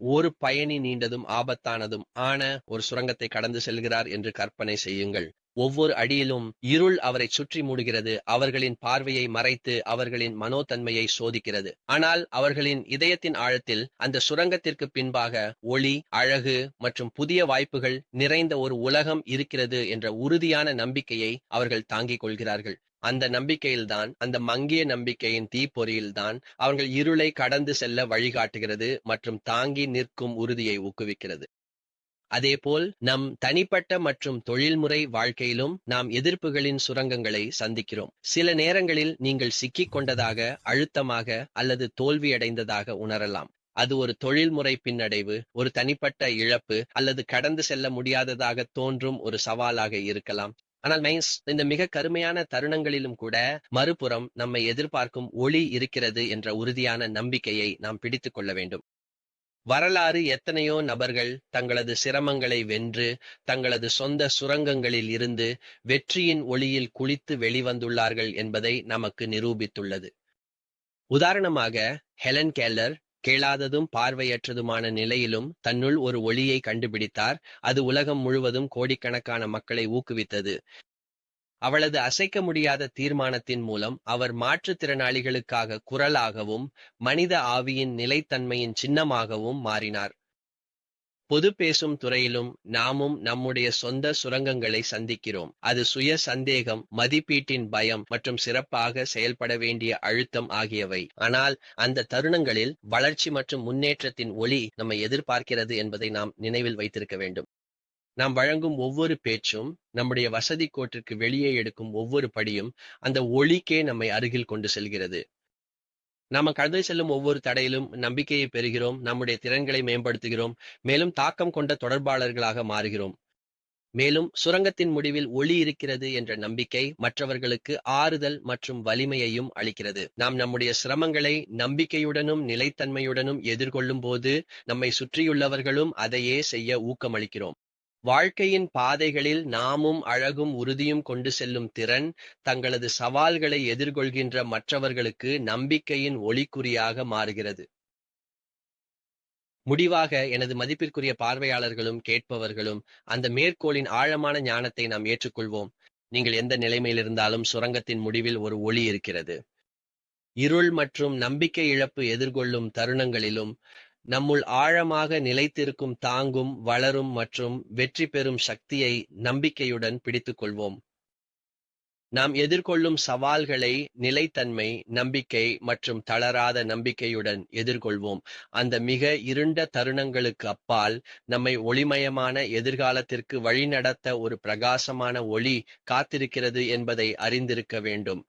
ஒரு பயணி நீண்டதும் ஆபத்தானதும் ஆன ஒரு சுரங்கத்தை கடந்து செல்கிறார் என்று கற்பனை செய்யுங்கள். ஒவ்வொரு அடியிலும் இருள் அவரை சுற்றி மூடுகிறது. அவர்களின் பார்வையை மறைத்து அவர்களின் மனோதன்மையை சோதிக்கிறது. ஆனால் அவர்களின் இதயத்தின் ஆழத்தில் அந்த சுரங்கத்திற்கு பின்பாக ஒளி அழகு மற்றும் புதிய வாய்ப்புகள் நிறைந்த ஒரு உலகம் இருக்கிறது என்ற உறுதியான நம்பிக்கையை அவர்கள் தாங்கிக் கொள்கிறார்கள். அந்த நம்பிக்கையில்தான் அந்த மங்கிய நம்பிக்கையின் தீப்பொறியில்தான் அவர்கள் இருளை கடந்து செல்ல வழிகாட்டுகிறது மற்றும் தாங்கி நிற்கும் உறுதியை ஊக்குவிக்கிறது. அதேபோல் நம் தனிப்பட்ட மற்றும் தொழில்முறை வாழ்க்கையிலும் நாம் எதிர்ப்புகளின் சுரங்கங்களை சந்திக்கிறோம். சில நேரங்களில் நீங்கள் சிக்கிக் கொண்டதாக அழுத்தமாக அல்லது தோல்வியடைந்ததாக உணரலாம். அது ஒரு தொழில்முறை பின்னடைவு ஒரு தனிப்பட்ட இழப்பு அல்லது கடந்து செல்ல முடியாததாக தோன்றும் ஒரு சவாலாக இருக்கலாம். ஆனால் மைன்ஸ் இந்த மிக கருமையான தருணங்களிலும் கூட மறுபுறம் நம்மை எதிர்பார்க்கும் ஒளி இருக்கிறது என்ற உறுதியான நம்பிக்கையை நாம் பிடித்துக் கொள்ள வேண்டும். வரலாறு எத்தனையோ நபர்கள் தங்களது சிரமங்களை வென்று தங்களது சொந்த சுரங்கங்களில் இருந்து வெற்றியின் ஒளியில் குளித்து வெளிவந்துள்ளார்கள் என்பதை நமக்கு நிரூபித்துள்ளது. உதாரணமாக ஹெலன் கேல்லர் கேளாததும் பார்வையற்றதுமான நிலையிலும் தன்னுள் ஒரு ஒளியை கண்டுபிடித்தார். அது உலகம் முழுவதும் கோடிக்கணக்கான மக்களை ஊக்குவித்தது. அவளது அசைக்க முடியாத தீர்மானத்தின் மூலம் அவர் மாற்றுத்திறனாளிகளுக்காக குரலாகவும் மனித ஆவியின் நிலைத்தன்மையின் சின்னமாகவும் மாறினார். பொது பேசும் துறையிலும் நாமும் நம்முடைய சொந்த சுரங்கங்களை சந்திக்கிறோம். அது சுய சந்தேகம் மதிப்பீட்டின் பயம் மற்றும் சிறப்பாக செயல்பட வேண்டிய அழுத்தம் ஆகியவை. ஆனால் அந்த தருணங்களில் வளர்ச்சி மற்றும் முன்னேற்றத்தின் ஒளி நம்மை எதிர்பார்க்கிறது என்பதை நாம் நினைவில் வைத்திருக்க வேண்டும். நாம் வழங்கும் ஒவ்வொரு பேச்சும் நம்முடைய வசதி கோட்டிற்கு வெளியே எடுக்கும் ஒவ்வொரு படியும் அந்த ஒளிக்கே நம்மை அருகில் கொண்டு செல்கிறது. நாம கடந்து செல்லும் ஒவ்வொரு தடையிலும் நம்பிக்கையை பெறுகிறோம் நம்முடைய திறன்களை மேம்படுத்துகிறோம் மேலும் தாக்கம் கொண்ட தொடர்பாளர்களாக மாறுகிறோம். மேலும் சுரங்கத்தின் முடிவில் ஒளி இருக்கிறது என்ற நம்பிக்கை மற்றவர்களுக்கு ஆறுதல் மற்றும் வலிமையையும் அளிக்கிறது. நாம் நம்முடைய சிரமங்களை நம்பிக்கையுடனும் நிலைத்தன்மையுடனும் எதிர்கொள்ளும் போது நம்மை சுற்றியுள்ளவர்களும் அதையே செய்ய ஊக்கமளிக்கிறோம். வாழ்க்கையின் பாதைகளில் நாமும் அழகும் உறுதியும் கொண்டு செல்லும் திறன் தங்களது சவால்களை எதிர்கொள்கின்ற மற்றவர்களுக்கு நம்பிக்கையின் ஒளிக்குறியாக மாறுகிறது. முடிவாக எனது மதிப்பிற்குரிய பார்வையாளர்களும் கேட்பவர்களும் அந்த மேற்கோளின் ஆழமான ஞானத்தை நாம் ஏற்றுக்கொள்வோம். நீங்கள் எந்த நிலைமையில் இருந்தாலும் சுரங்கத்தின் முடிவில் ஒரு ஒளி இருக்கிறது. இருள் மற்றும் நம்பிக்கை இழப்பு எதிர்கொள்ளும் தருணங்களிலும் நம்முள் ஆழமாக நிலைத்திருக்கும் தாங்கும் வளரும் மற்றும் வெற்றி பெறும் சக்தியை நம்பிக்கையுடன் பிடித்துக் கொள்வோம். நாம் எதிர்கொள்ளும் சவால்களை நிலைத்தன்மை நம்பிக்கை மற்றும் தளராத நம்பிக்கையுடன் எதிர்கொள்வோம். அந்த மிக இருண்ட தருணங்களுக்கு அப்பால் நம்மை ஒளிமயமான எதிர்காலத்திற்கு வழிநடத்த ஒரு பிரகாசமான ஒளி காத்திருக்கிறது என்பதை அறிந்திருக்க வேண்டும்.